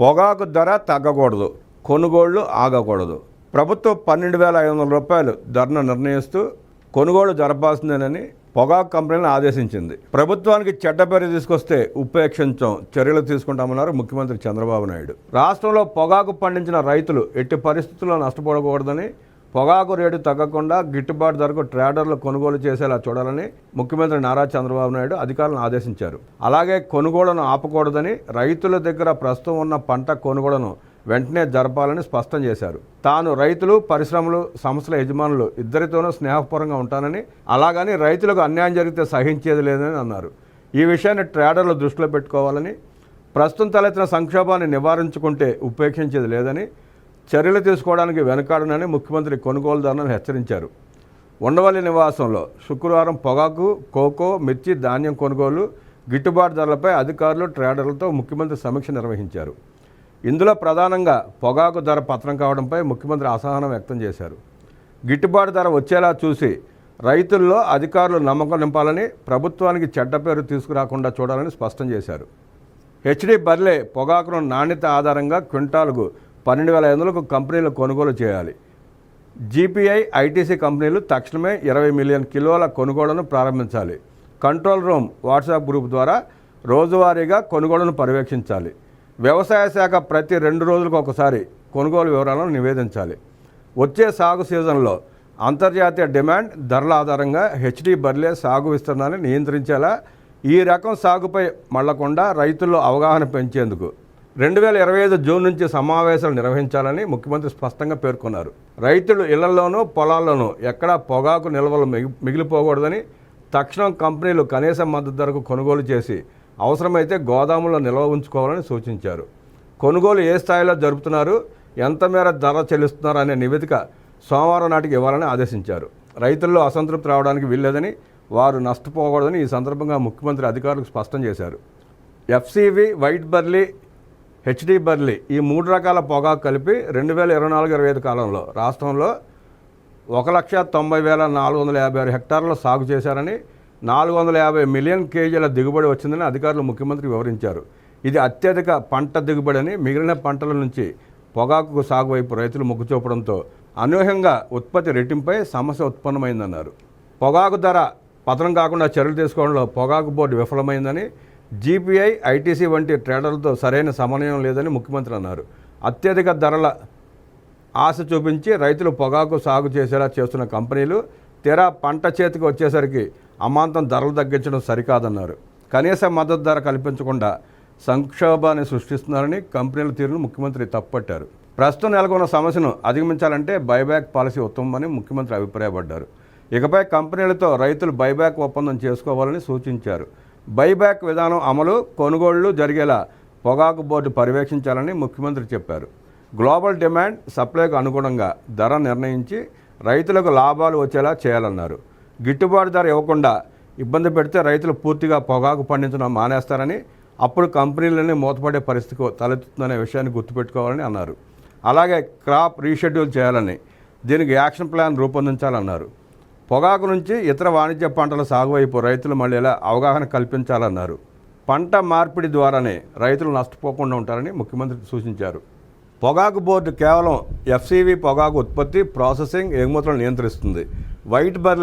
పొగాకు ధర తగ్గకూడదు కొనుగోళ్ళు ఆగకూడదు. ప్రభుత్వం పన్నెండు వేల ఐదు వందల రూపాయలు ధరను నిర్ణయిస్తూ కొనుగోలు జరపాల్సిందేనని పొగాకు కంపెనీలను ఆదేశించింది. ప్రభుత్వానికి చెడ్డ పేరు తీసుకొస్తే ఉపేక్షించం చర్యలు తీసుకుంటామన్నారు ముఖ్యమంత్రి చంద్రబాబు నాయుడు. రాష్ట్రంలో పొగాకు పండించిన రైతులు ఎట్టి పరిస్థితుల్లో నష్టపోకూడదని పొగాకు రేటు తగ్గకుండా గిట్టుబాటు ధరకు ట్రేడర్లు కొనుగోలు చేసేలా చూడాలని ముఖ్యమంత్రి నారా చంద్రబాబు నాయుడు అధికారులను ఆదేశించారు. అలాగే కొనుగోలును ఆపకూడదని రైతుల దగ్గర ప్రస్తుతం ఉన్న పంట కొనుగోలును వెంటనే జరపాలని స్పష్టం చేశారు. తాను రైతులు పరిశ్రమలు సంస్థల యజమానులు ఇద్దరితోనూ స్నేహపూర్వంగా ఉంటానని అలాగని రైతులకు అన్యాయం జరిగితే సహించేది లేదని అన్నారు. ఈ విషయాన్ని ట్రేడర్లు దృష్టిలో పెట్టుకోవాలని ప్రస్తుతం తలెత్తిన సంక్షోభాన్ని నివారించుకుంటే ఉపేక్షించేది లేదని చర్యలు తీసుకోవడానికి వెనకాడనని ముఖ్యమంత్రి కొనుగోలుదారులను హెచ్చరించారు. ఉండవల్లి నివాసంలో శుక్రవారం పొగాకు కోకో మిర్చి ధాన్యం కొనుగోలు గిట్టుబాటు ధరలపై అధికారులు ట్రేడర్లతో ముఖ్యమంత్రి సమీక్ష నిర్వహించారు. ఇందులో ప్రధానంగా పొగాకు ధర పత్రం కావడంపై ముఖ్యమంత్రి అసహనం వ్యక్తం చేశారు. గిట్టుబాటు ధర వచ్చేలా చూసి రైతుల్లో అధికారులు నమ్మకం నింపాలని ప్రభుత్వానికి చెడ్డ పేరు తీసుకురాకుండా చూడాలని స్పష్టం చేశారు. హెచ్డి బర్లే పొగాకును నాణ్యత ఆధారంగా క్వింటాలుకు పన్నెండు వేల ఐదు వందలకు కంపెనీలు కొనుగోలు చేయాలి. జీపీఐ ఐటీసీ కంపెనీలు తక్షణమే ఇరవై మిలియన్ కిలోల కొనుగోళ్ళను ప్రారంభించాలి. కంట్రోల్ రూమ్ వాట్సాప్ గ్రూప్ ద్వారా రోజువారీగా కొనుగోళ్ళను పర్యవేక్షించాలి. వ్యవసాయ శాఖ ప్రతి రెండు రోజులకు ఒకసారి కొనుగోలు వివరాలను నివేదించాలి. వచ్చే సాగు సీజన్లో అంతర్జాతీయ డిమాండ్ ధరల ఆధారంగా హెచ్డి బర్లే సాగు విస్తరణాన్ని నియంత్రించేలా ఈ రకం సాగుపై మళ్ళకుండా రైతుల్లో అవగాహన పెంచేందుకు రెండు వేల ఇరవై ఐదు జూన్ నుంచి సమావేశాలు నిర్వహించాలని ముఖ్యమంత్రి స్పష్టంగా పేర్కొన్నారు. రైతులు ఇళ్ళలోనూ పొలాల్లోనూ ఎక్కడా పొగాకు నిల్వలు మిగి మిగిలిపోకూడదని తక్షణం కంపెనీలు కనీస మద్దతు ధరకు కొనుగోలు చేసి అవసరమైతే గోదాముల్లో నిల్వ ఉంచుకోవాలని సూచించారు. కొనుగోలు ఏ స్థాయిలో జరుపుతున్నారు ఎంత మేర ధర చెల్లిస్తున్నారు అనే నివేదిక సోమవారం నాటికి ఇవ్వాలని ఆదేశించారు. రైతుల్లో అసంతృప్తి రావడానికి వీల్లేదని వారు నష్టపోకూడదని ఈ సందర్భంగా ముఖ్యమంత్రి అధికారులకు స్పష్టం చేశారు. FCV white burley HD burley ఈ మూడు రకాల పొగాకు కలిపి రెండు వేల ఇరవై నాలుగు ఇరవై ఐదు కాలంలో రాష్ట్రంలో ఒక లక్ష తొంభై వేల నాలుగు వందల యాభై ఆరు హెక్టార్లు సాగు చేశారని నాలుగు వందల యాభై మిలియన్ కేజీల దిగుబడి వచ్చిందని అధికారులు ముఖ్యమంత్రి వివరించారు. ఇది అత్యధిక పంట దిగుబడి అని మిగిలిన పంటల నుంచి పొగాకు సాగు వైపు రైతులు మొగ్గు చూపడంతో అనూహ్యంగా ఉత్పత్తి రెట్టింపై సమస్య ఉత్పన్నమైందన్నారు. పొగాకు ధర పతనం కాకుండా చర్యలు తీసుకోవడంలో పొగాకు బోర్డు విఫలమైందని జీపీఐ ఐటీసీ వంటి ట్రేడర్లతో సరైన సమన్వయం లేదని ముఖ్యమంత్రి అన్నారు. అత్యధిక ధరల ఆశ చూపించి రైతులు పొగాకు సాగు చేసేలా చేస్తున్న కంపెనీలు తీరా పంట చేతికి వచ్చేసరికి అమాంతం ధరలు తగ్గించడం సరికాదన్నారు. కనీస మద్దతు ధర కల్పించకుండా సంక్షోభాన్ని సృష్టిస్తున్నారని కంపెనీల తీరును ముఖ్యమంత్రి తప్పుపట్టారు. ప్రస్తుతం నెలకొన్న సమస్యను అధిగమించాలంటే బైబ్యాక్ పాలసీ ఉత్తమమని ముఖ్యమంత్రి అభిప్రాయపడ్డారు. ఇకపై కంపెనీలతో రైతులు బైబ్యాక్ ఒప్పందం చేసుకోవాలని సూచించారు. బైబ్యాక్ విధానం అమలు కొనుగోళ్ళు జరిగేలా పొగాకు బోర్డు పర్యవేక్షించాలని ముఖ్యమంత్రి చెప్పారు. గ్లోబల్ డిమాండ్ సప్లైకు అనుగుణంగా ధర నిర్ణయించి రైతులకు లాభాలు వచ్చేలా చేయాలన్నారు. గిట్టుబాటు ధర ఇవ్వకుండా ఇబ్బంది పెడితే రైతులు పూర్తిగా పొగాకు పండించడం మానేస్తారని అప్పుడు కంపెనీలన్నీ మూతపడే పరిస్థితి తలెత్తుతుందనే విషయాన్ని గుర్తుపెట్టుకోవాలని అన్నారు. అలాగే క్రాప్ రీషెడ్యూల్ చేయాలని దీనికి యాక్షన్ ప్లాన్ రూపొందించాలన్నారు. పొగాకు నుంచి ఇతర వాణిజ్య పంటల సాగు వైపు రైతులు మళ్ళీ ఎలా అవగాహన కల్పించాలన్నారు. పంట మార్పిడి ద్వారానే రైతులు నష్టపోకుండా ఉంటారని ముఖ్యమంత్రి సూచించారు. పొగాకు బోర్డు కేవలం ఎఫ్సివి పొగాకు ఉత్పత్తి ప్రాసెసింగ్ ఎగుమతులను నియంత్రిస్తుంది. వైట్ బర్లే